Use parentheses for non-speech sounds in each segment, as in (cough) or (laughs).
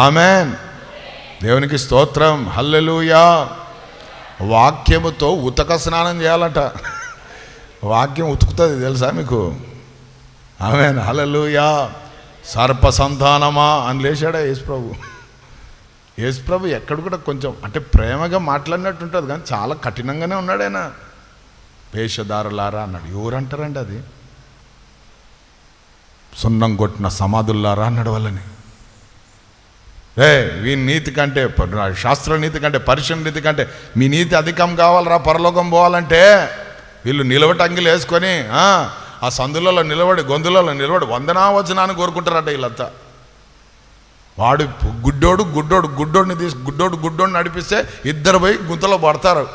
Amen. దేవునికి స్తోత్రం. హల్లెలూయా. వాక్యముతో ఉతక స్నానం చేయాలట. వాక్యం ఉతుకుతుంది తెలుసా మీకు? ఆమెన్. హలలుయా సర్ప సంతానమా అని లేచాడా యేసుప్రభు? యేసుప్రభు ఎక్కడ కూడా కొంచెం అంటే ప్రేమగా మాట్లాడినట్టు ఉంటుంది కానీ చాలా కఠినంగానే ఉన్నాడు ఆయన. వేషధారులారా అన్నాడు. ఎవరంటారండి అది? సున్నం కొట్టిన సమాధుల్లారా అన్నాడు వాళ్ళని. ఏ వీ నీతి కంటే శాస్త్ర నీతి కంటే పరిశ్రమ నీతి కంటే మీ నీతి అధికం కావాలరా పరలోకం పోవాలంటే? వీళ్ళు నిలబడి అంగిలు వేసుకొని ఆ, సందులలో నిలబడి గొంతులలో నిలబడి వందనావచనాన్ని కోరుకుంటారట వీళ్ళంతా. వాడు గుడ్డోడు గుడ్డోడు గుడ్డోడిని తీసి గుడ్డోడు గుడ్డోడిని నడిపిస్తే ఇద్దరు పోయి గుంతలో పడతారు.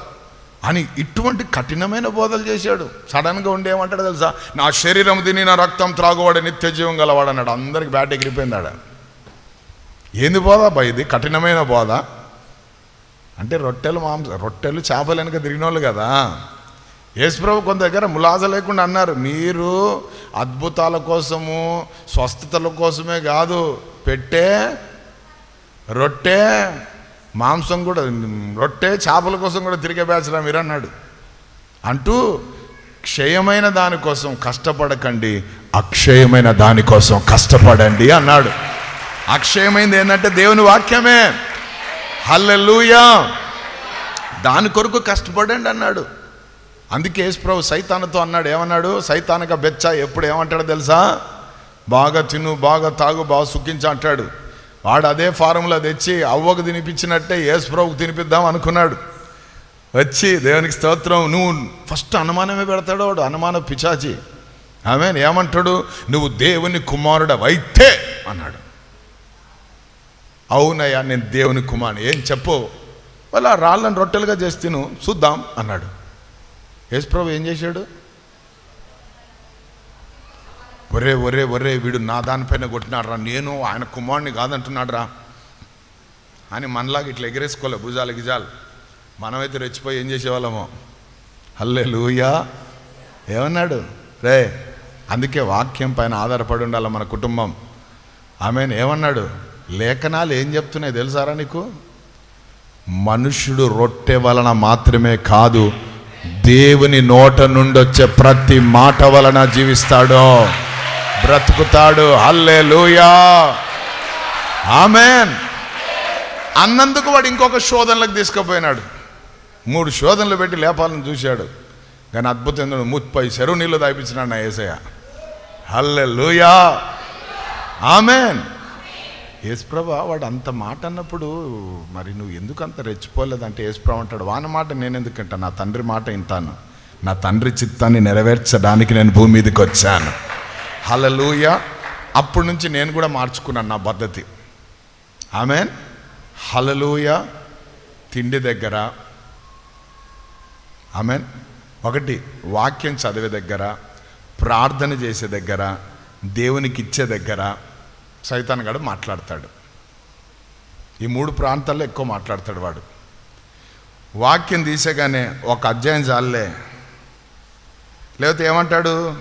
అని ఇటువంటి కఠినమైన బోధలు చేశాడు. సడన్గా ఉండేమంటాడు తెలుసా? నా శరీరం తిని నా రక్తం త్రాగువాడు నిత్య జీవం గలవాడు అన్నాడు అందరికి బ్యాట్ ఎగిరిపోయిందాడు. ఆడ ఏంది బోధ? బా ఇది కఠినమైన బోధ. అంటే రొట్టెలు మాంస రొట్టెలు చేపలు వెనక తిరిగిన వాళ్ళు కదా యేసుప్రభు కొంత దగ్గర ములాజ లేకుండా అన్నారు మీరు అద్భుతాల కోసము స్వస్థతల కోసమే కాదు పెట్టే రొట్టె మాంసం కూడా రొట్టె చేపల కోసం కూడా తిరిగే బ్యాచరా మీరు అన్నాడు. అంటూ క్షయమైన దానికోసం కష్టపడకండి అక్షయమైన దానికోసం కష్టపడండి అన్నాడు. అక్షయమైంది ఏంటంటే దేవుని వాక్యమే. హల్లెలూయా. దాని కొరకు కష్టపడండి అన్నాడు. అందుకే యేసుప్రభు సైతానతో అన్నాడు ఏమన్నాడు? సైతానక బెచ్చ ఎప్పుడు ఏమంటాడో తెలుసా? బాగా తిను బాగా తాగు బాగా సుఖించు అంటాడు. వాడు అదే ఫార్ములా తెచ్చి అవ్వకు తినిపించినట్టే యేసుప్రభుకు తినిపిద్దాం అనుకున్నాడు. వచ్చి దేవునికి స్తోత్రం నువ్వు ఫస్ట్ అనుమానమే పెడతాడు వాడు అనుమాన పిచాచి ఆమె ఏమంటాడు? నువ్వు దేవుని కుమారుడు వైతే అన్నాడు. అవునయ్యా నేను దేవుని కుమారుని. ఏం చెప్పు? వాళ్ళ రాళ్ళను రొట్టెలుగా చేసి తిను చూద్దాం అన్నాడు. యేసుప్రభు ఏం చేశాడు? ఒరే ఒరే ఒరే వీడు నా దానిపైన కొట్టినాడురా. నేను ఆయన కుమారుని కాదంటున్నాడురా. అని మనలాగా ఇట్లా ఎగిరేసుకోలే భుజాలు గిజాలు. మనమైతే రెచ్చిపోయి ఏం చేసేవాళ్ళమో? హల్లే లూయా ఏమన్నాడు? రే అందుకే వాక్యం పైన ఆధారపడి ఉండాలి మన కుటుంబం. ఆమెను. ఏమన్నాడు? లేఖనాలు ఏం చెప్తున్నాయి తెలుసారా నీకు? మనుషుడు రొట్టె వలన మాత్రమే కాదు దేవుని నోట నుండి వచ్చే ప్రతి మాట వలన జీవిస్తాడు. బ్రతుకుతాడు. హల్లే లూయా ఆమెన్. అన్నందుకు వాడు ఇంకొక శోధనలకు తీసుకుపోయినాడు. మూడు శోధనలు పెట్టి లేపాలని చూశాడు. కానీ అద్భుతం ముప్పై చెరువు నీళ్ళు తాపించినాడు నా ఏసయ్య. హల్లే లూయా ఆమెన్. యేసుప్రభ వాడు అంత మాట అన్నప్పుడు మరి నువ్వు ఎందుకు అంత రెచ్చిపోలేదంటే యేసుప్రభ అంటాడు వాన మాట నేను ఎందుకంటా నా తండ్రి మాట వింటాను. నా తండ్రి చిత్తాన్ని నెరవేర్చడానికి నేను భూమి మీదకి వచ్చాను. హలలుయ అప్పటి నుంచి నేను కూడా మార్చుకున్నాను నా పద్ధతి. ఆమె హలలుయ తిండి దగ్గర. ఆమెన్. ఒకటి వాక్యం చదివే దగ్గర. ప్రార్థన చేసే దగ్గర. దేవునికి ఇచ్చే దగ్గర. సైతాన్ గడు మాట్లాడతాడు. ఈ మూడు ప్రాంతాల్లో ఎక్కువ మాట్లాడతాడు వాడు. వాక్యం తీసేగానే ఒక అధ్యాయం చాలే. లేకపోతే ఏమంటాడు?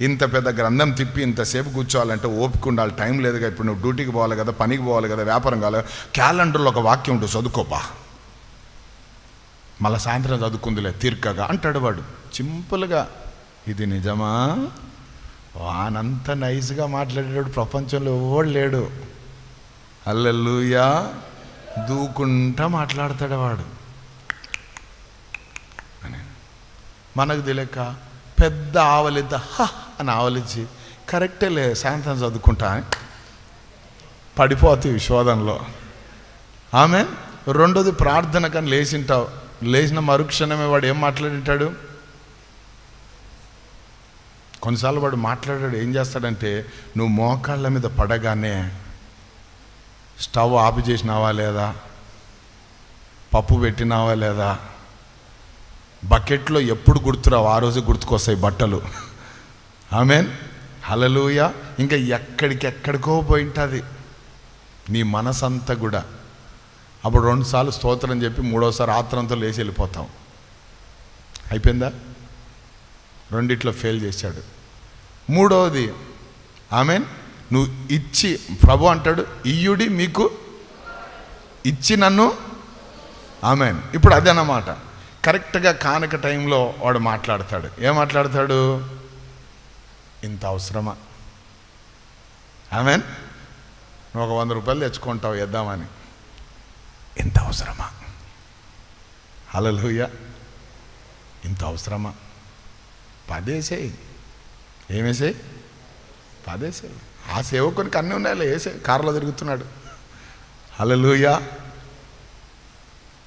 ఇంత పెద్ద గ్రంథం తిప్పి ఇంతసేపు కూర్చోవాలంటే ఓపిక ఉండాలి టైం లేదుగా ఇప్పుడు నువ్వు డ్యూటీకి పోవాలి కదా పనికి పోవాలి కదా వ్యాపారం కావాలి క్యాలెండర్లో ఒక వాక్యం ఉంటుంది చదువుకోపా. మళ్ళీ సాయంత్రం చదువుకుందిలే తీర్కగా అంటాడు వాడు. సింపుల్గా ఇది నిజమా? వానంత నైస్గా మాట్లాడేవాడు ప్రపంచంలో ఎవడు లేడు. అల్లెలుయా. దూకుంటా మాట్లాడతాడు వాడు. అని. మనకు తెలియక పెద్ద ఆవలిద్ద హ అని ఆవలిచ్చి కరెక్టే లే సాయంత్రం చదువుకుంటా. పడిపోతాయి శోధనలో. ఆమె రెండోది ప్రార్థన కానీ లేచింటావు. లేచిన మరుక్షణమే వాడు ఏం మాట్లాడింటాడు? కొన్నిసార్లు వాడు మాట్లాడాడు ఏం చేస్తాడంటే నువ్వు మోకాళ్ళ మీద పడగానే స్టవ్ ఆపు చేసినావా లేదా? పప్పు పెట్టినావా లేదా? బకెట్లో ఎప్పుడు గుర్తురావు? ఆ రోజు గుర్తుకొస్తాయి బట్టలు. ఆమెన్. హలలుయ ఇంకా ఎక్కడికెక్కడికో పోయి ఉంటుంది నీ మనసంతా కూడా. అప్పుడు రెండుసార్లు స్తోత్రం చెప్పి మూడోసారి ఆత్రంతో లేచి వెళ్ళిపోతాం. అయిపోయిందా? రెండిట్లో ఫెయిల్ చేశాడు. మూడవది ఆమెన్ నువ్వు ఇచ్చి ప్రభు అంటాడు ఇయ్యుడి మీకు ఇచ్చి నన్ను ఆమెన్. ఇప్పుడు అదన్నమాట కరెక్ట్గా కానుక టైంలో వాడు మాట్లాడతాడు. ఏం మాట్లాడతాడు? ఇంత అవసరమా? ఆమెన్? నువ్వు ఒక వంద రూపాయలు తెచ్చుకుంటావు ఇద్దామని ఇంత అవసరమా? హలలుయ ఇంత అవసరమా? పదేసేయి ఏమేసే పదేసేయి ఆ సేవకునికి అన్నీ ఉన్నాయి వేసే కారులో తిరుగుతున్నాడు. హలలుయా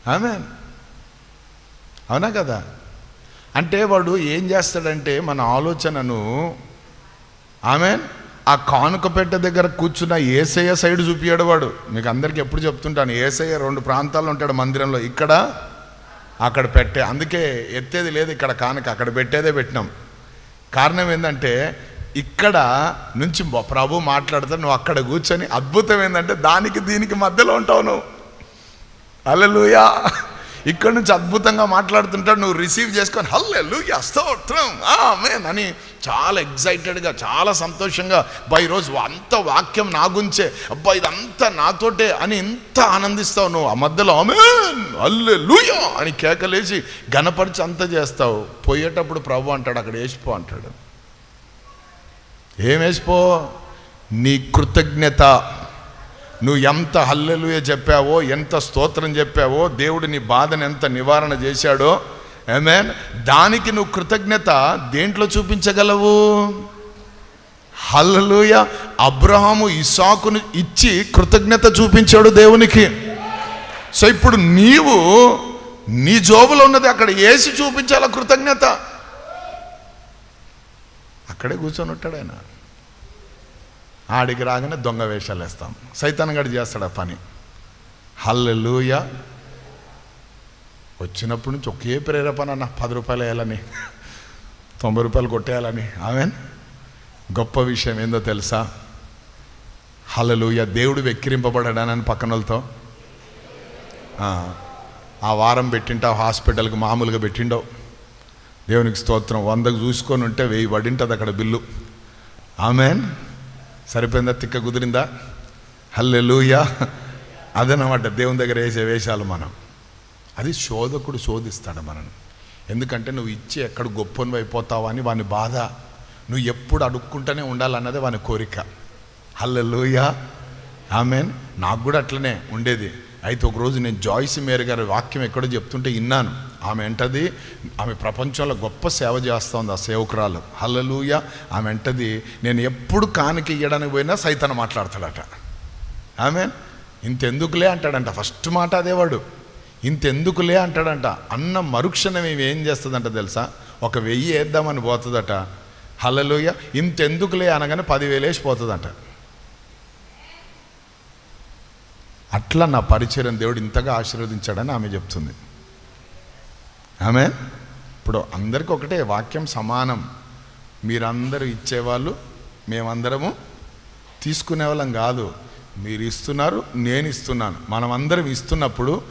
ఆమె అవునా కదా? అంటే వాడు ఏం చేస్తాడంటే మన ఆలోచనను ఆమె ఆ కానుక పెట్టె దగ్గర కూర్చున్న ఏసయ్య సైడ్ చూపించాడు వాడు. మీకు అందరికీ ఎప్పుడు చెప్తుంటాను ఏసయ్య రెండు ప్రాంతాల్లో ఉంటాడు మందిరంలో. ఇక్కడ అక్కడ పెట్టే అందుకే ఎత్తేది లేదు ఇక్కడ కానుక అక్కడ పెట్టేదే పెట్టినాం. కారణం ఏంటంటే ఇక్కడ నుంచి ప్రభు మాట్లాడతాడు నువ్వు అక్కడ కూర్చొని అద్భుతం ఏంటంటే దానికి దీనికి మధ్యలో ఉంటావు నువ్వు. అల్లెలుయా. ఇక్కడ నుంచి అద్భుతంగా మాట్లాడుతుంటాడు నువ్వు రిసీవ్ చేసుకొని హల్లెలూయా స్తోత్రం మేన్ అని చాలా ఎగ్జైటెడ్గా చాలా సంతోషంగా బా ఈరోజు అంత వాక్యం నా గుంచే అబ్బా ఇదంతా నాతోటే అని ఎంత ఆనందిస్తావు నువ్వు. ఆ మధ్యలో అమేన్ అల్లే లూయో అని కేకలేసి గణపరిచి అంత చేస్తావు పోయేటప్పుడు ప్రభు అంటాడు అక్కడ వేసిపో అంటాడు. ఏం వేసిపో నీ కృతజ్ఞత నువ్వు ఎంత హల్లెలుయ చెప్పావో ఎంత స్తోత్రం చెప్పావో దేవుడు నీ బాధను ఎంత నివారణ చేశాడో ఏమేన్ దానికి నువ్వు కృతజ్ఞత దేంట్లో చూపించగలవు? హల్లెలూయ. అబ్రహాము ఇసాకును ఇచ్చి కృతజ్ఞత చూపించాడు దేవునికి. సో ఇప్పుడు నీవు నీ జోబులో ఉన్నది అక్కడ వేసి చూపించాల కృతజ్ఞత? అక్కడే కూర్చొని ఉంటాడు ఆయన. ఆడికి రాగానే దొంగ వేషాలు వేస్తాం. సైతాన్ చేస్తాడు ఆ పని. హల్లెలూయ. వచ్చినప్పటి నుంచి ఒకే ప్రేరేపణ అన్న పది రూపాయలు వేయాలని తొంభై రూపాయలు కొట్టేయాలని. ఆమెన్? గొప్ప విషయం ఏందో తెలుసా? హలలుయ దేవుడు వెక్కిరింపబడాడని పక్కన వాళ్ళతో ఆ, ఆ వారం పెట్టింటావు హాస్పిటల్కి మామూలుగా పెట్టిండవు. దేవునికి స్తోత్రం. వందకు చూసుకొని ఉంటే వెయ్యి పడింటుంది అక్కడ బిల్లు. ఆమెన్? సరిపోయిందా తిక్క కుదిరిందా? హల్లెలూయా. అదనమాట దేవుని దగ్గర వేసే వేషాలు మనం. అది శోధకుడు శోధిస్తాడు మనను. ఎందుకంటే నువ్వు ఇచ్చి ఎక్కడ గొప్పను అయిపోతావు అని వాని బాధ. నువ్వు ఎప్పుడు అడుక్కుంటూనే ఉండాలన్నది వాని కోరిక. హల్లెలూయా. ఆమెన్. నాకు కూడా అట్లనే ఉండేది. అయితే ఒకరోజు నేను జాయిస్ మేరీ గారి వాక్యం ఎక్కడో చెప్తుంటే విన్నాను. ఆమె ఎంటది ఆమె ప్రపంచంలో గొప్ప సేవ చేస్తోంది ఆ సేవకురాలు. హల్లెలూయా. ఆమె ఎంటది నేను ఎప్పుడు కానుక ఇయ్యడానికి పోయినా సైతాన్ని మాట్లాడతాడట. ఆమె ఇంతెందుకులే అంటాడంట. ఫస్ట్ మాట అదేవాడు ఇంతెందుకులే అంటాడంట. అన్న మరుక్షణం ఏం చేస్తుందంట తెలుసా? ఒక వెయ్యి వేద్దామని పోతుందట. హల్లెలూయ. ఇంతెందుకులే అనగానే పదివేలు వేసిపోతుందంట అట్లా నా పరిచయం దేవుడు ఇంతగా ఆశీర్వదించాడని ఆమె చెప్తుంది. ఆమె ఇప్పుడు అందరికీ ఒకటే వాక్యం సమానం. మీరందరూ ఇచ్చేవాళ్ళు మేమందరము తీసుకునే వాళ్ళం కాదు. మీరు ఇస్తున్నారు నేను ఇస్తున్నాను మనం అందరం ఇస్తున్నప్పుడు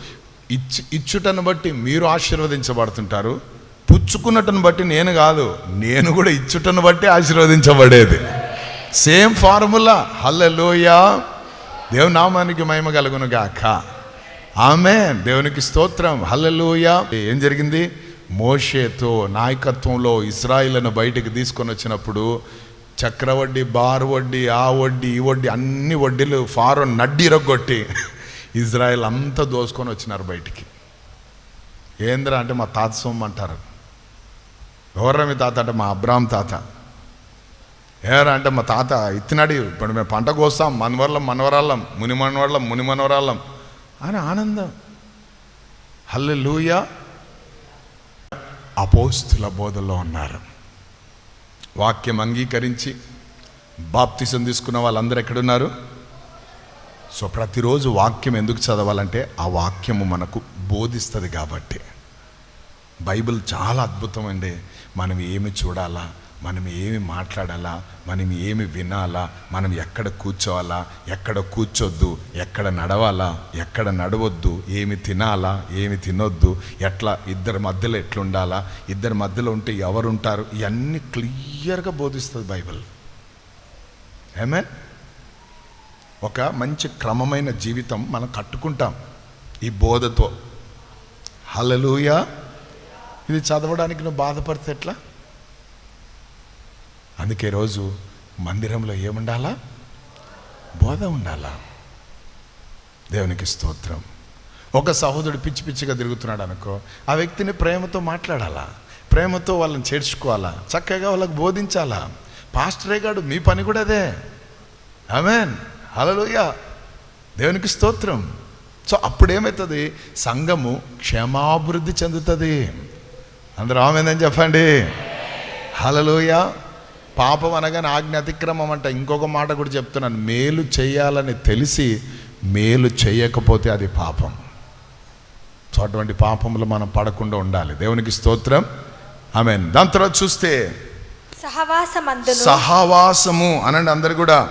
ఇచ్చి ఇచ్చుటను బట్టి మీరు ఆశీర్వదించబడుతుంటారు. పుచ్చుకున్నటను బట్టి నేను కాదు నేను కూడా ఇచ్చుటను బట్టి ఆశీర్వదించబడేది. Same formula. హల్లెలూయా. దేవుని నామానికి మహిమ కలుగును గాక ఆమె దేవునికి స్తోత్రం. హల్లలోయ. ఏం జరిగింది? మోషేతో నాయకత్వంలో ఇస్రాయిలను బయటికి తీసుకొని వచ్చినప్పుడు చక్రవడ్డీ బార్ వడ్డీ ఆ వడ్డీ ఈ వడ్డీ అన్ని వడ్డీలు ఫారో నడ్డి రొగ్గొట్టి ఇజ్రాయెల్ అంతా దోసుకొని వచ్చినారు బయటికి. ఏంద్రా అంటే మా తాత సొమ్ము అంటారు. ఎవర్రా మీ తాత అంటే? మా అబ్రామ్ తాత. ఏరా అంటే మా తాత ఇత్తినాడు ఇప్పుడు మేము పంట కోస్తాం మనవరలం మనవరాళ్ళం ముని మనవరాళ్ళం ముని మనవరాళ్ళం అని ఆనందం. హల్లెలూయ. అపోస్తుల బోధలో ఉన్నారు. వాక్యం అంగీకరించి బాప్తిసం తీసుకున్న వాళ్ళందరూ ఎక్కడున్నారు? సో ప్రతిరోజు వాక్యం ఎందుకు చదవాలంటే ఆ వాక్యము మనకు బోధిస్తుంది కాబట్టి. బైబిల్ చాలా అద్భుతం అండి మనం ఏమి చూడాలా? మనం ఏమి మాట్లాడాలా మనం ఏమి వినాలా మనం ఎక్కడ కూర్చోవాలా ఎక్కడ కూర్చోద్దు ఎక్కడ నడవాలా ఎక్కడ నడవద్దు ఏమి తినాలా ఏమి తినొద్దు ఎట్లా ఇద్దరి మధ్యలో ఎట్లుండాలా ఇద్దరి మధ్యలో ఉంటే ఎవరుంటారు ఇవన్నీ క్లియర్గా బోధిస్తుంది బైబిల్. ఏమే ఒక మంచి క్రమమైన జీవితం మనం కట్టుకుంటాం ఈ బోధతో. హలలుయా ఇది చదవడానికి నువ్వు బాధపడితే ఎట్లా? అందుకే రోజు మందిరంలో ఏముండాలా? బోధ ఉండాలా? దేవునికి స్తోత్రం. ఒక సహోదరుడు పిచ్చి పిచ్చిగా తిరుగుతున్నాడు అనుకో ఆ వ్యక్తిని ప్రేమతో మాట్లాడాలా? ప్రేమతో వాళ్ళని చేర్చుకోవాలా? చక్కగా వాళ్ళకి బోధించాలా? పాస్టరే గాడు మీ పని కూడా అదే. ఆమెన్. హలోయ దేవునికి స్తోత్రం. సో అప్పుడేమవుతుంది సంఘము క్షేమాభివృద్ధి చెందుతుంది. అందరూ ఆమెందని చెప్పండి. హలలోయ పాపం అనగానే ఆజ్ఞ అతిక్రమం అంట. ఇంకొక మాట కూడా చెప్తున్నాను. మేలు చేయాలని తెలిసి మేలు చేయకపోతే అది పాపం. సో అటువంటి పాపములు మనం పడకుండా ఉండాలి. దేవునికి స్తోత్రం. ఆమె దాని తర్వాత చూస్తే సహవాసము అనండి అందరు కూడా.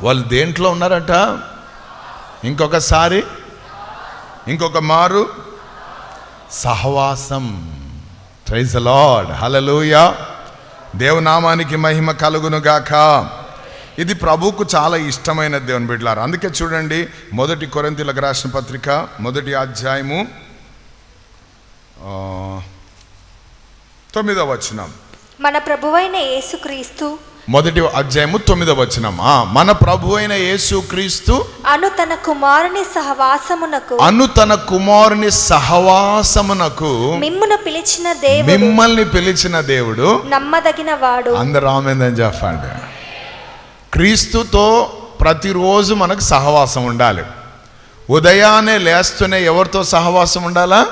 వాళ్ళు దేంట్లో ఉన్నారట? ఇంకొకసారి. ఇంకొక మారు. సహవాసం. ప్రైజ్ లార్డ్ హలలుయ దేవునామానికి మహిమ కలుగును గాక ఇది ప్రభువుకు చాలా ఇష్టమైన దేవుని బిడ్డలారు. అందుకే చూడండి మొదటి కొరంతిలకు రాసిన పత్రిక మొదటి అధ్యాయము తొమ్మిదవ వచనం. మన ప్రభువైన యేసుక్రీస్తు మొదటి అధ్యాయము తొమ్మిదవ వచనం. మన ప్రభు అయిన యేసు క్రీస్తు అను తన కుమారుని సహవాసమునకు అను తన కుమారుని సహవాసమునకు మిమ్మును పిలిచిన దేవుడు మిమ్మల్ని పిలిచిన దేవుడు నమ్మదగిన వాడు అందరు ఆమెందని చెప్పండి. క్రీస్తుతో ప్రతిరోజు మనకు సహవాసం ఉండాలి. ఉదయాన్నే లేస్తూనే ఎవరితో సహవాసం ఉండాలా?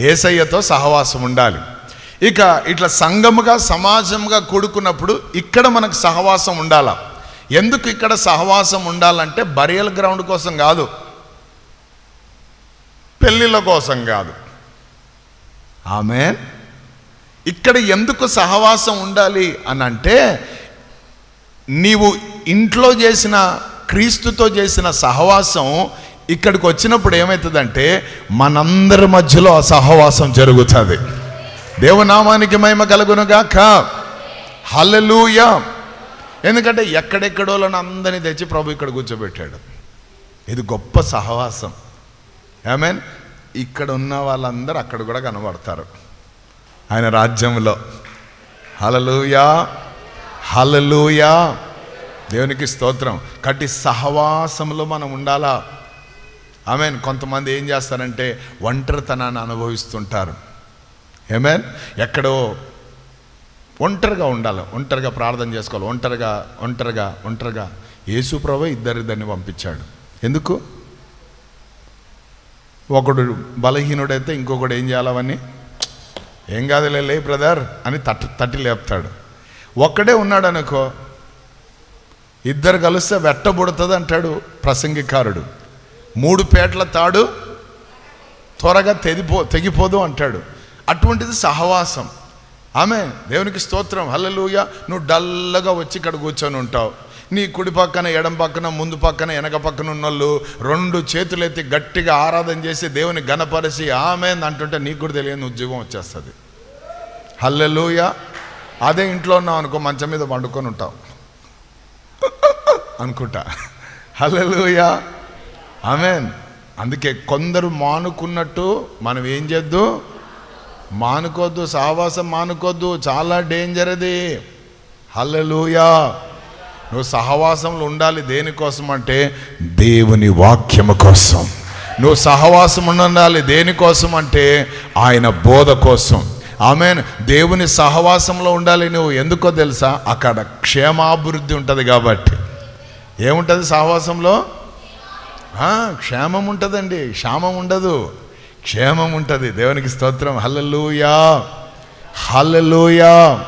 ఏసయ్యతో సహవాసం ఉండాలి. ఇక ఇట్లా సంఘముగా సమాజంగా కూడుకున్నప్పుడు ఇక్కడ మనకు సహవాసం ఉండాల? ఎందుకు ఇక్కడ సహవాసం ఉండాలంటే బరియల్ గ్రౌండ్ కోసం కాదు. పెళ్ళిళ్ళ కోసం కాదు. ఆమె ఇక్కడ ఎందుకు సహవాసం ఉండాలి అని అంటే నీవు ఇంట్లో చేసిన క్రీస్తుతో చేసిన సహవాసం ఇక్కడికి వచ్చినప్పుడు ఏమవుతుందంటే మనందరి మధ్యలో ఆ సహవాసం జరుగుతుంది. దేవనామానికి మహిమ కలుగునుగాక. హల్లెలూయా. ఎందుకంటే ఎక్కడెక్కడోళ్ళని అందరినీ తెచ్చి ప్రభు ఇక్కడ కూర్చోబెట్టాడు. ఇది గొప్ప సహవాసం. మీన్ ఇక్కడ ఉన్న వాళ్ళందరూ అక్కడ కూడా కనబడతారు. ఆయన రాజ్యంలో. హలలుయా హలలుయా దేవునికి స్తోత్రం. కట్టి సహవాసంలో మనం ఉండాలా? ఆమెన్ కొంతమంది ఏం చేస్తారంటే ఒంటరితనాన్ని అనుభవిస్తుంటారు. ఏమేన్ ఎక్కడో ఒంటరిగా ఉండాలి. ఒంటరిగా ప్రార్థన చేసుకోవాలి. ఒంటరిగా ఒంటరిగా ఒంటరిగా. యేసు ప్రభు ఇద్దరిద్దరిని పంపించాడు. ఎందుకు? ఒకడు బలహీనుడైతే ఇంకొకడు ఏం చేయాలవని ఏం కాదులే లే బ్రదర్ అని తట్టి తట్టి లేపుతాడు. ఒక్కడే ఉన్నాడు అనుకో ఇద్దరు కలిస్తే వెట్టబుడుతుంది అంటాడు ప్రసంగికారుడు. మూడు పేటల తాడు త్వరగా తెగిపో తెగిపోదు అంటాడు. అటువంటిది సహవాసం. ఆమె దేవునికి స్తోత్రం. హల్లెలూయ. నువ్వు డల్లగా వచ్చి ఇక్కడ కూర్చొని ఉంటావు. నీ కుడి పక్కన ఎడం పక్కన ముందు పక్కన వెనక పక్కన ఉన్నోళ్ళు రెండు చేతులెత్తి గట్టిగా ఆరాధన చేసి దేవుని గణపరిచి ఆమె అంటుంటే నీకు కూడా తెలియని ఉద్యోగం వచ్చేస్తుంది. హల్లెలూయ. అదే ఇంట్లో ఉన్నావు అనుకో మంచం మీద పండుకొని ఉంటావు. (laughs) అనుకుంటా. హల్లెలూయా. ఆమెన్. అందుకే కొందరు మానుకున్నట్టు మనం ఏం చేద్దాం? మానుకోద్దు సహవాసం మానుకోద్దు చాలా డేంజర్ అది. హల్లెలూయా నువ్వు సహవాసంలో ఉండాలి దేనికోసం అంటే దేవుని వాక్యము కోసం. నువ్వు సహవాసం ఉండాలి దేనికోసం అంటే ఆయన బోధ కోసం. ఆమె దేవుని సహవాసంలో ఉండాలి నువ్వు ఎందుకో తెలుసా? అక్కడ క్షేమాభివృద్ధి ఉంటుంది కాబట్టి. ఏముంటుంది సహవాసంలో? క్షేమం ఉంటుందండి. క్షామం ఉండదు. క్షేమం ఉంటుంది. దేవునికి స్తోత్రం. హల్లెలూయా. హల్లెలూయా.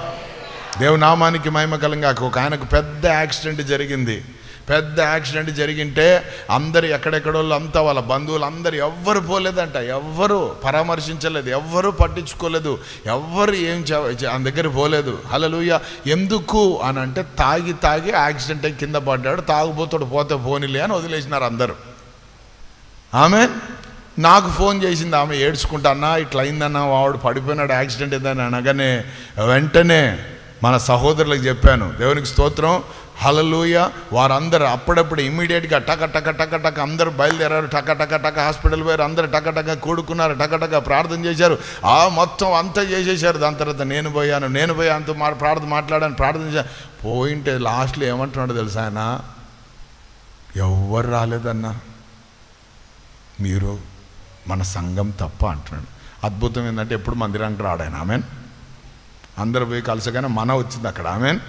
దేవునామానికి మహిమకలంగా ఒక ఆయనకు పెద్ద యాక్సిడెంట్ జరిగింది. పెద్ద యాక్సిడెంట్ జరిగింటే అందరు ఎక్కడెక్కడోళ్ళు అంతా వాళ్ళ బంధువులు అందరు ఎవ్వరు పోలేదంట. ఎవ్వరు పరామర్శించలేదు. ఎవ్వరు పట్టించుకోలేదు. ఎవ్వరు ఏం చే- ఆయన దగ్గర పోలేదు. హలలుయ ఎందుకు అని అంటే తాగి తాగి యాక్సిడెంట్ అయ్యి కింద పడ్డాడు. తాగుబోతాడు పోతే పోనీలే అని వదిలేసినారు అందరూ. ఆమె నాకు ఫోన్ చేసింది ఆమె ఏడ్చుకుంటా అన్నా ఇట్లా అయిందన్నా వాడు పడిపోయినాడు యాక్సిడెంట్ అయిందని అనగానే వెంటనే మన సహోదరులకు చెప్పాను దేవునికి స్తోత్రం హలలుయ వారందరూ అప్పుడప్పుడు ఇమ్మీడియట్గా టక టక టక టక అందరూ బయలుదేరారు టక టక టక హాస్పిటల్ పోయారు అందరూ టక టక కూడుకున్నారు టక టక ప్రార్థన చేశారు ఆ మొత్తం అంతా చేసేసారు దాని తర్వాత నేను పోయాను నేను పోయి అంత మా ప్రార్థన మాట్లాడాను ప్రార్థన చేశాను పోయింటే లాస్ట్లో ఏమంటున్నాడు తెలుసా ఆయన? ఎవ్వరు రాలేదన్నా మీరు మన సంఘం తప్ప అంటున్నాడు. అద్భుతం ఏంటంటే ఎప్పుడు మందిరానికి రాడాయన ఆమెన్. అందరూ పోయి కలిసగానే మన వచ్చింది అక్కడ. ఆమెన్.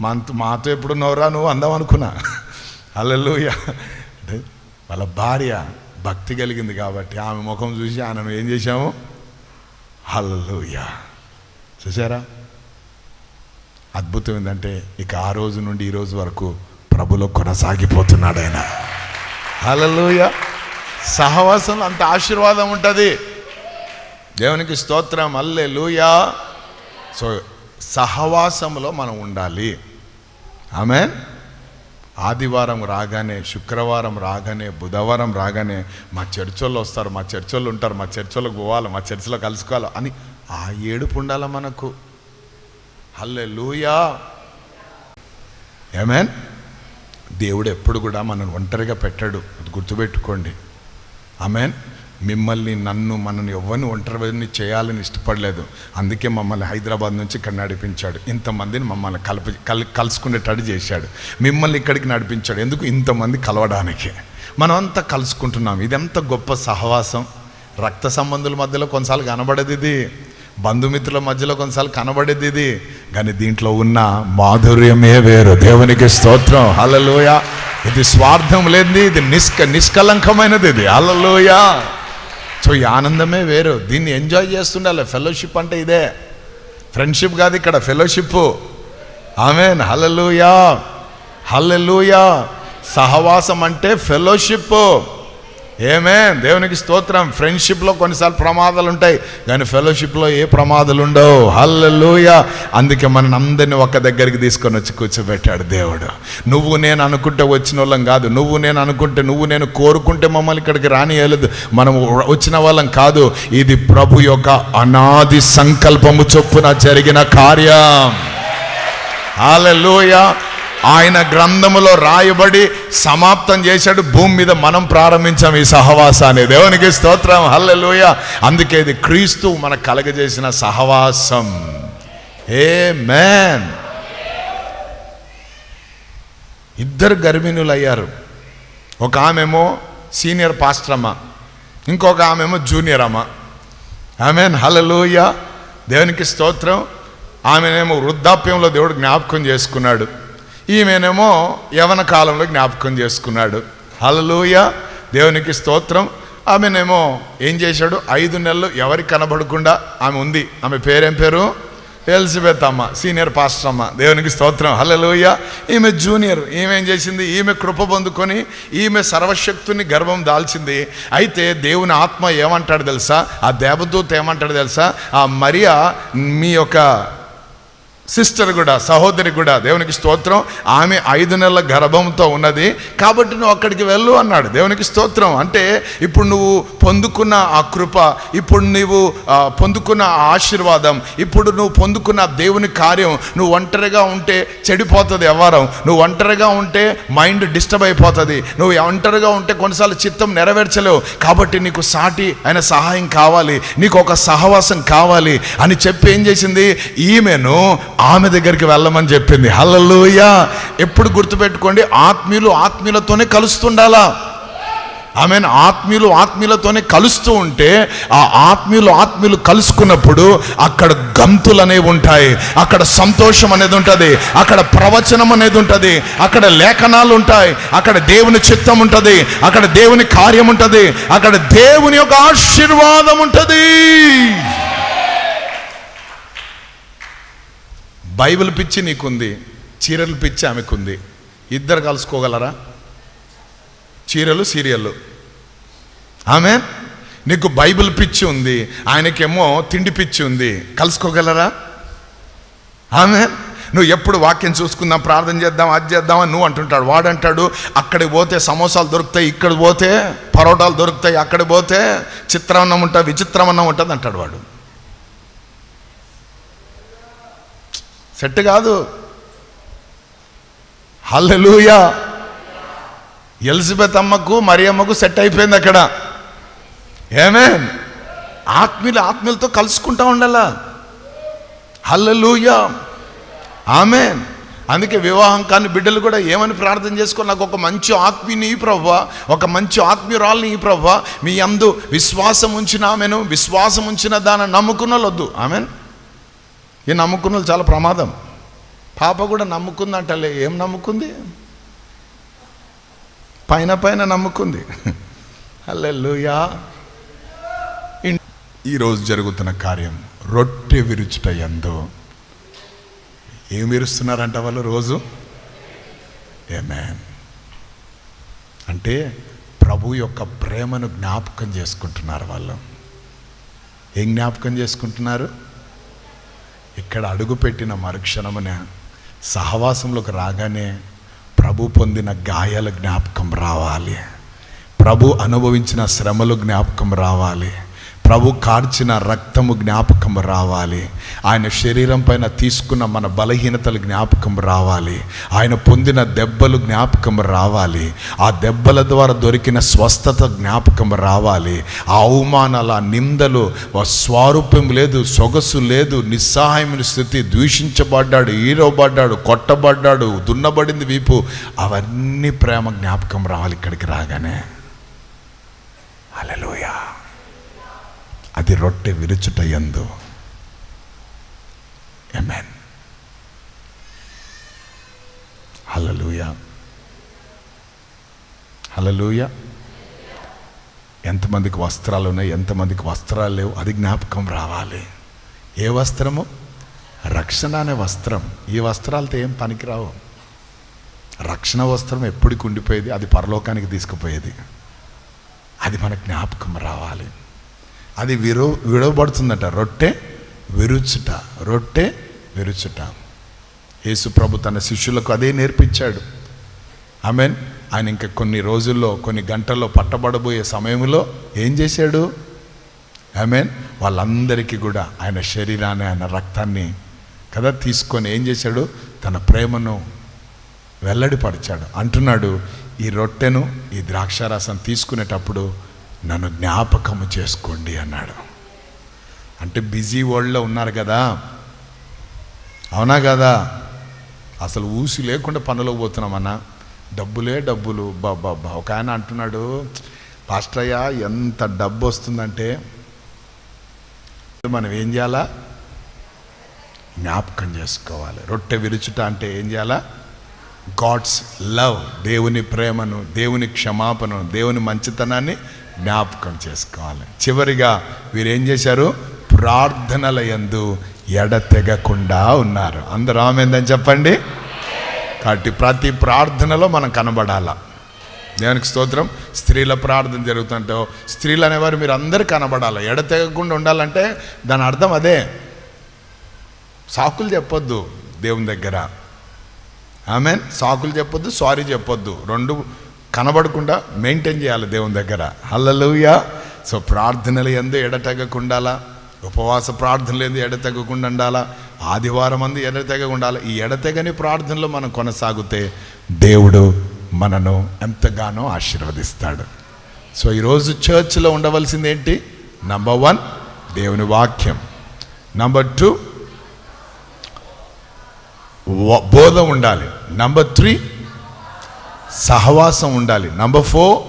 మనతో మాతో ఎప్పుడు నవ్వరా నువ్వు అందాం అనుకున్నా. (laughs) అల్లెలుయ అంటే వాళ్ళ భార్య భక్తి కలిగింది కాబట్టి ఆమె ముఖం చూసి ఆయనను ఏం చేశాము హల్లెలూయ. చూసారా అద్భుతం ఏంటంటే ఇక ఆ రోజు నుండి ఈ రోజు వరకు ప్రభులో కొనసాగిపోతున్నాడు ఆయన. హల్లెలూయ. సహవాసంలో అంత ఆశీర్వాదం ఉంటుంది. దేవునికి స్తోత్రం అల్లే లూయా సో సహవాసంలో మనం ఉండాలి. ఆమె ఆదివారం రాగానే శుక్రవారం రాగానే బుధవారం రాగానే మా చర్చోళ్ళు వస్తారు మా చర్చోళ్ళు ఉంటారు మా చర్చలకు పోవాలి మా చర్చిలో కలుసుకోవాలి అని ఆ ఏడుపు ఉండాలి మనకు. హల్లే లూయా ఏమేన్ దేవుడు ఎప్పుడు కూడా మనల్ని ఒంటరిగా పెట్టాడు. గుర్తుపెట్టుకోండి. ఆమెన్. మిమ్మల్ని నన్ను మనల్ని ఎవరిని ఒంటరిని చేయాలని ఇష్టపడలేదు. అందుకే మమ్మల్ని హైదరాబాద్ నుంచి ఇక్కడ నడిపించాడు. ఇంతమందిని మమ్మల్ని కలిపి కల్ కలుసుకునేటట్టు చేశాడు. మిమ్మల్ని ఇక్కడికి నడిపించాడు. ఎందుకు? ఇంతమంది కలవడానికి. మనం అంతా కలుసుకుంటున్నాం. ఇదెంత గొప్ప సహవాసం. రక్త సంబంధుల మధ్యలో కొన్నిసార్లు కనబడేది ఇది. బంధుమిత్రుల మధ్యలో కొన్నిసార్లు కనబడేది ఇది. కానీ దీంట్లో ఉన్న మాధుర్యమే వేరు. దేవునికి స్తోత్రం. హల్లలోయ. ఇది స్వార్థం లేనిది ఇది నిష్క నిష్కలంకమైనది ఇది. హల్లలోయ. సో ఈ ఆనందమే వేరు. దీన్ని ఎంజాయ్ చేస్తుండాలి. ఫెలోషిప్ అంటే ఇదే. ఫ్రెండ్షిప్ కాదు ఇక్కడ ఫెలోషిప్. ఆమెన్. హలలుయా హలలుయా సహవాసం అంటే ఫెలోషిప్. ఏమే దేవునికి స్తోత్రం. ఫ్రెండ్షిప్లో కొన్నిసార్లు ప్రమాదాలు ఉంటాయి కానీ ఫెలోషిప్లో ఏ ప్రమాదాలు ఉండవు హల్లెలూయా అందుకే మన అందరిని ఒక్క దగ్గరికి తీసుకొని వచ్చి కూర్చోబెట్టాడు దేవుడు. నువ్వు నేను అనుకుంటే వచ్చిన వాళ్ళం కాదు. నువ్వు నేను అనుకుంటే నువ్వు నేను కోరుకుంటే మమ్మల్ని ఇక్కడికి రానియలేదు. మనం వచ్చిన వాళ్ళం కాదు. ఇది ప్రభు యొక్క అనాది సంకల్పము చొప్పున జరిగిన కార్యం. హల్లెలూయా ఆయన గ్రంథములో రాయబడి సమాప్తం చేశాడు. భూమి మీద మనం ప్రారంభించాం ఈ సహవాసాన్ని. దేవునికి స్తోత్రం. హల్లెలూయ. అందుకే ఇది క్రీస్తు మన కలగజేసిన సహవాసం. ఏ మ్యాన్ ఇద్దరు గర్భిణులు అయ్యారు ఒక ఆమెమో సీనియర్ పాస్టర్ అమ్మ ఇంకొక ఆమెమో జూనియర్ అమ్మ. Amen hallelujah. దేవునికి స్తోత్రం. ఆమెనేమో వృద్ధాప్యంలో దేవుడు జ్ఞాపకం చేసుకున్నాడు. ఈమెనేమో యవన కాలంలో జ్ఞాపకం చేసుకున్నాడు. హలలోయ దేవునికి స్తోత్రం. ఆమెనేమో ఏం చేశాడు? ఐదు నెలలు ఎవరికి కనబడకుండా ఆమె ఉంది. ఆమె పేరేం పేరు? ఎలిజబెత్ అమ్మ సీనియర్ పాస్టర్ అమ్మ. దేవునికి స్తోత్రం. హలలోయ ఈమె జూనియర్. ఈమె ఏం చేసింది? ఈమె కృప పొందుకొని ఈమె సర్వశక్తుని గర్భం దాల్చింది. అయితే దేవుని ఆత్మ ఏమంటాడు తెలుసా? ఆ దేవదూత ఏమంటాడు తెలుసా? ఆ మరియా మీ యొక్క సిస్టర్ కూడా సహోదరి కూడా దేవునికి స్తోత్రం. ఆమె ఐదు నెలల గర్భంతో ఉన్నది. కాబట్టి నువ్వు అక్కడికి వెళ్ళు అన్నాడు. దేవునికి స్తోత్రం. అంటే ఇప్పుడు నువ్వు పొందుకున్న ఆ కృప ఇప్పుడు నువ్వు పొందుకున్న ఆశీర్వాదం ఇప్పుడు నువ్వు పొందుకున్న దేవుని కార్యం నువ్వు ఒంటరిగా ఉంటే చెడిపోతుంది వ్యవహారం నువ్వు ఒంటరిగా ఉంటే మైండ్ డిస్టర్బ్ అయిపోతుంది. నువ్వు ఒంటరిగా ఉంటే కొన్నిసార్లు చిత్తం నెరవేర్చలేవు. కాబట్టి నీకు సాటి అయిన సహాయం కావాలి. నీకు ఒక సహవాసం కావాలి అని చెప్పి ఏం చేసింది? ఈమెను ఆమె దగ్గరికి వెళ్ళమని చెప్పింది. హల్లెలూయ. ఎప్పుడు గుర్తుపెట్టుకోండి ఆత్మీయులు ఆత్మీయులతోనే కలుస్తుండాలా? ఆమె ఆత్మీయులు ఆత్మీయులతోనే కలుస్తూ ఉంటే ఆ ఆత్మీయులు ఆత్మీయులు కలుసుకున్నప్పుడు అక్కడ గంతులు అనేవి ఉంటాయి. అక్కడ సంతోషం అనేది ఉంటుంది. అక్కడ ప్రవచనం అనేది ఉంటుంది. అక్కడ లేఖనాలు ఉంటాయి. అక్కడ దేవుని చిత్తం ఉంటుంది. అక్కడ దేవుని కార్యం ఉంటుంది. అక్కడ దేవుని యొక్క ఆశీర్వాదం ఉంటుంది. బైబిల్ పిచ్చి నీకుంది చీరలు పిచ్చి ఆమెకుంది. ఇద్దరు కలుసుకోగలరా? చీరలు సీరియళ్ళు. ఆమె నీకు బైబిల్ పిచ్చి ఉంది ఆయనకేమో తిండి పిచ్చి ఉంది. కలుసుకోగలరా? ఆమె నువ్వు ఎప్పుడు వాక్యం చూసుకుందాం ప్రార్థన చేద్దాం అది చేద్దాం అని నువ్వు అంటుంటాడు. వాడు అంటాడు అక్కడికి పోతే సమోసాలు దొరుకుతాయి ఇక్కడ పోతే పరోటాలు దొరుకుతాయి అక్కడ పోతే చిత్రాన్నం ఉంటుంది విచిత్రమన్నం ఉంటుంది అంటాడు వాడు. సెట్ కాదు. హల్లెలూయా. ఎలిజబెత్ అమ్మకు మరియమ్మకు సెట్ అయిపోయింది అక్కడ. ఏమే ఆత్మీయులు ఆత్మీయులతో కలుసుకుంటా ఉండాలా? హల్లెలూయా. ఆమెన్ అందుకే వివాహం కాని బిడ్డలు కూడా ఏమని ప్రార్థన చేసుకో నాకు ఒక మంచి ఆత్మీయుని ఈ ప్రవ్వా ఒక మంచి ఆత్మీయురాల్ని ఈ ప్రభ మీ అందు విశ్వాసం ఉంచిన ఆమెను విశ్వాసం ఉంచిన దాన్ని నమ్ముకున్న వద్దు ఆమెన్ ఈ నమ్ముకున్న వాళ్ళు చాలా ప్రమాదం. పాప కూడా నమ్ముకుందంటలే. ఏం నమ్ముకుంది? పైన పైన నమ్ముకుంది. (laughs) హల్లెలూయా. ఇన్- ఈరోజు జరుగుతున్న కార్యం రొట్టె విరుచుట ఎందు ఏం విరుస్తున్నారంట వాళ్ళు రోజు? ఏమేన్ అంటే ప్రభు యొక్క ప్రేమను జ్ఞాపకం చేసుకుంటున్నారు వాళ్ళు. ఏం జ్ఞాపకం చేసుకుంటున్నారు? ఇక్కడ అడుగుపెట్టిన మరుక్షణమున సహవాసంలోకి రాగానే ప్రభు పొందిన గాయాల జ్ఞాపకం రావాలి. ప్రభు అనుభవించిన శ్రమలు జ్ఞాపకం రావాలి. ప్రభు కార్చిన రక్తము జ్ఞాపకం రావాలి. ఆయన శరీరం పైన తీసుకున్న మన బలహీనతలు జ్ఞాపకం రావాలి. ఆయన పొందిన దెబ్బలు జ్ఞాపకం రావాలి. ఆ దెబ్బల ద్వారా దొరికిన స్వస్థత జ్ఞాపకం రావాలి. ఆ అవమానాల ఆ నిందలు స్వారూప్యం లేదు సొగసు లేదు నిస్సహాయమైన స్థితి దూషించబడ్డాడు ఈరోబడ్డాడు కొట్టబడ్డాడు దున్నబడింది వీపు అవన్నీ ప్రేమ జ్ఞాపకం రావాలి ఇక్కడికి రాగానే. అలలోయా అది రొట్టె విరుచుట ఎందు ఎమెన్ హలలుయ హలలుయ ఎంతమందికి వస్త్రాలు ఉన్నాయి ఎంతమందికి వస్త్రాలు లేవు అది జ్ఞాపకం రావాలి. ఏ వస్త్రము? రక్షణ అనే వస్త్రం. ఈ వస్త్రాలతో ఏం పనికిరావు? రక్షణ వస్త్రం ఎప్పటికి ఉండిపోయేది? అది పరలోకానికి తీసుకుపోయేది. అది మన జ్ఞాపకం రావాలి. అది విరో విడవబడుతుందట. రొట్టె విరుచుట. రొట్టె విరుచుట. యేసు ప్రభు తన శిష్యులకు అదే నేర్పించాడు. ఆమెన్. ఆయన ఇంకా కొన్ని రోజుల్లో కొన్ని గంటల్లో పట్టబడబోయే సమయంలో ఏం చేశాడు? ఆమెన్. వాళ్ళందరికీ కూడా ఆయన శరీరాన్ని ఆయన రక్తాన్ని కదా తీసుకొని ఏం చేశాడు? తన ప్రేమను వెల్లడిపరిచాడు. అంటున్నాడు ఈ రొట్టెను ఈ ద్రాక్షారసం తీసుకునేటప్పుడు నన్ను జ్ఞాపకము చేసుకోండి అన్నాడు. అంటే బిజీ వరల్డ్లో ఉన్నారు కదా. అవునా కదా? అసలు ఊసి లేకుండా పనులకు పోతున్నామన్నా డబ్బులే డబ్బులు. బాబా ఒక ఆయన అంటున్నాడు పాస్టయ్య ఎంత డబ్బు వస్తుందంటే మనం ఏం చేయాలా? జ్ఞాపకం చేసుకోవాలి. రొట్టె విరుచుట అంటే ఏం చేయాలా? గాడ్స్ లవ్ దేవుని ప్రేమను దేవుని క్షమాపణను దేవుని మంచితనాన్ని జ్ఞాపకం చేసుకోవాలి. చివరిగా వీరేం చేశారు? ప్రార్థనల యందు ఎడతెగకుండా ఉన్నారు. అందరూ ఆమెందని చెప్పండి. కాబట్టి ప్రతి ప్రార్థనలో మనం కనబడాల. దేవునికి స్తోత్రం. స్త్రీల ప్రార్థన జరుగుతుంటే స్త్రీలు అనేవారు మీరు అందరు కనబడాలి. ఎడతెగకుండా ఉండాలంటే దాని అర్థం అదే. సాకులు చెప్పొద్దు దేవుని దగ్గర. ఆమె సాకులు చెప్పొద్దు సారీ చెప్పొద్దు. రెండు కనబడకుండా మెయింటైన్ చేయాలి దేవుని దగ్గర. హల్లలుయా. సో ప్రార్థనలు ఎందు ఎడతెగకుండాలా ఉపవాస ప్రార్థనలు ఎందు ఎడతెగకుండా ఉండాలా ఆదివారం అందు ఎడతెగకుండా ఉండాలి ఈ ఎడతెగని ప్రార్థనలు మనం కొనసాగితే దేవుడు మనను ఎంతగానో ఆశీర్వదిస్తాడు. సో ఈరోజు చర్చ్లో ఉండవలసింది ఏంటి నంబర్ వన్ దేవుని వాక్యం. నంబర్ టూ బోధ ఉండాలి. నంబర్ త్రీ సహవాసం ఉండాలి. నంబర్ ఫోర్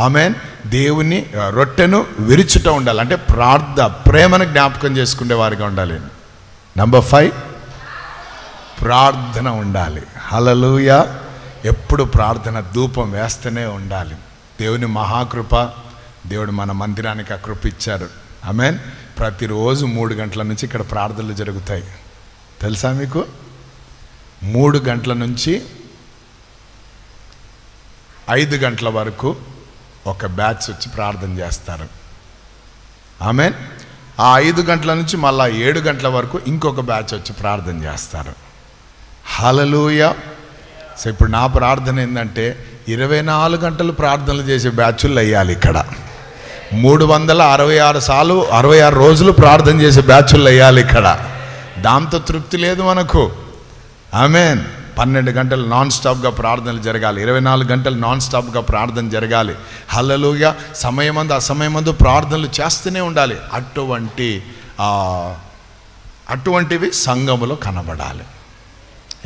ఆమెన్ దేవుని రొట్టెను విరుచుట ఉండాలి. అంటే ప్రార్థ ప్రేమను జ్ఞాపకం చేసుకునే వారిగా ఉండాలి. నంబర్ ఫైవ్ ప్రార్థన ఉండాలి. హలలుయ ఎప్పుడు ప్రార్థన ధూపం వేస్తూనే ఉండాలి. దేవుని మహాకృప దేవుడు మన మందిరానికి ఆ కృప ఇచ్చారు. ఆమెన్ ప్రతిరోజు మూడు గంటల నుంచి ఇక్కడ ప్రార్థనలు జరుగుతాయి. తెలుసా మీకు? మూడు గంటల నుంచి ఐదు గంటల వరకు ఒక బ్యాచ్ వచ్చి ప్రార్థన చేస్తారు. ఆమె ఆ ఐదు గంటల నుంచి మళ్ళా ఏడు గంటల వరకు ఇంకొక బ్యాచ్ వచ్చి ప్రార్థన చేస్తారు. హలలుయ సో ఇప్పుడు నా ప్రార్థన ఏంటంటే ఇరవై నాలుగు గంటలు ప్రార్థనలు చేసే బ్యాచ్లు అయ్యాలి ఇక్కడ. మూడు వందల అరవై ఆరు సార్లు అరవై ఆరు రోజులు ప్రార్థన చేసే బ్యాచ్లు అయ్యాలి ఇక్కడ. దాంతో తృప్తి లేదు మనకు. ఆమెన్. పన్నెండు గంటలు నాన్ స్టాప్గా ప్రార్థనలు జరగాలి. ఇరవై నాలుగు గంటలు నాన్ స్టాప్గా ప్రార్థన జరగాలి. హల్లలుగా సమయమందు అసమయమందు ప్రార్థనలు చేస్తూనే ఉండాలి. అటువంటి అటువంటివి సంఘములో కనబడాలి.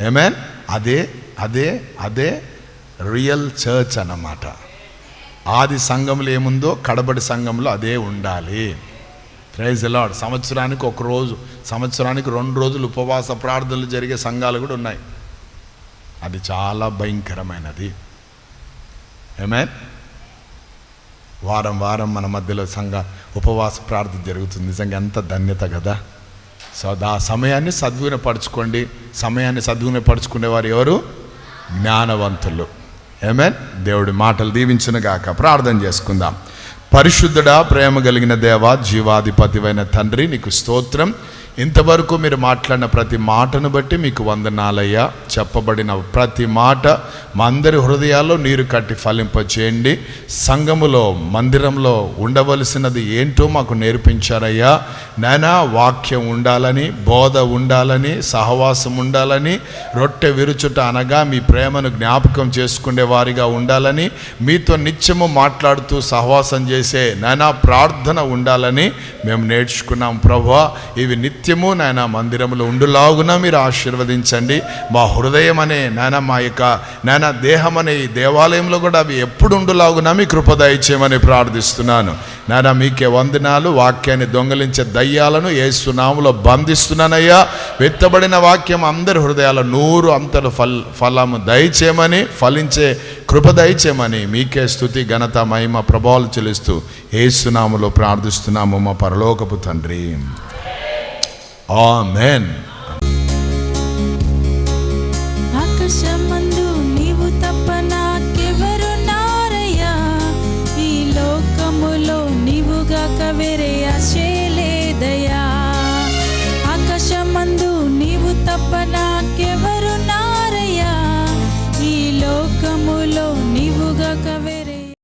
ఏమేన్ అదే అదే అదే రియల్ చర్చ్ అన్నమాట. ఆది సంఘంలో ఏముందో కడబడి సంఘంలో అదే ఉండాలి. ప్రైజ్ లాడ్ సంవత్సరానికి ఒక రోజు సంవత్సరానికి రెండు రోజులు ఉపవాస ప్రార్థనలు జరిగే సంఘాలు కూడా ఉన్నాయి. అది చాలా భయంకరమైనది. ఏమే వారం వారం మన మధ్యలో సంఘ ఉపవాస ప్రార్థన జరుగుతుంది. నిజంగా ఎంత ధన్యత కదా. సో ఆ సమయాన్ని సద్వినపరచుకోండి సమయాన్ని సద్వినపరచుకునే వారు ఎవరు? జ్ఞానవంతులు. ఏమే దేవుడి మాటలు దీవించునుగాక ప్రార్థన చేసుకుందాం. పరిశుద్ధుడా ప్రేమ కలిగిన దేవ జీవాధిపతివైన తండ్రి నీకు స్తోత్రం. ఇంతవరకు మీరు మాట్లాడిన ప్రతి మాటను బట్టి మీకు వందనాలయ్యా. చెప్పబడిన ప్రతి మాట మా అందరి హృదయాల్లో నీరు కట్టి ఫలింపచేయండి. సంఘములో మందిరంలో ఉండవలసినది ఏంటో మాకు నేర్పించారయ్యా. నానా వాక్యం ఉండాలని బోధ ఉండాలని సహవాసం ఉండాలని రొట్టె విరుచుట అనగా మీ ప్రేమను జ్ఞాపకం చేసుకునే వారిగా ఉండాలని మీతో నిత్యము మాట్లాడుతూ సహవాసం చేసే నానా ప్రార్థన ఉండాలని మేము నేర్చుకున్నాం. ప్రభా ఇవి నిత్యము నాయన మందిరంలో ఉండులాగున మీరు ఆశీర్వదించండి. మా హృదయం అనే నాయన మా యొక్క నాయన దేహం అనే ఈ దేవాలయంలో కూడా అవి ఎప్పుడు ఉండులాగున మీ కృపదయచేయమని ప్రార్థిస్తున్నాను. నాయన మీకే వందనాలు. వాక్యాన్ని దొంగలించే దయ్యాలను ఏసునాములో బంధిస్తున్నానయ్యా. వెత్తబడిన వాక్యం అందరి హృదయాల నూరు అంతలు ఫల్ ఫలము దయచేయమని ఫలించే కృప దయచేయమని మీకే స్థుతి ఘనత మహిమ ప్రభావాలు చెల్లిస్తూ ఏసునాములో ప్రార్థిస్తున్నాము మా పరలోకపు తండ్రి. ఆమెన్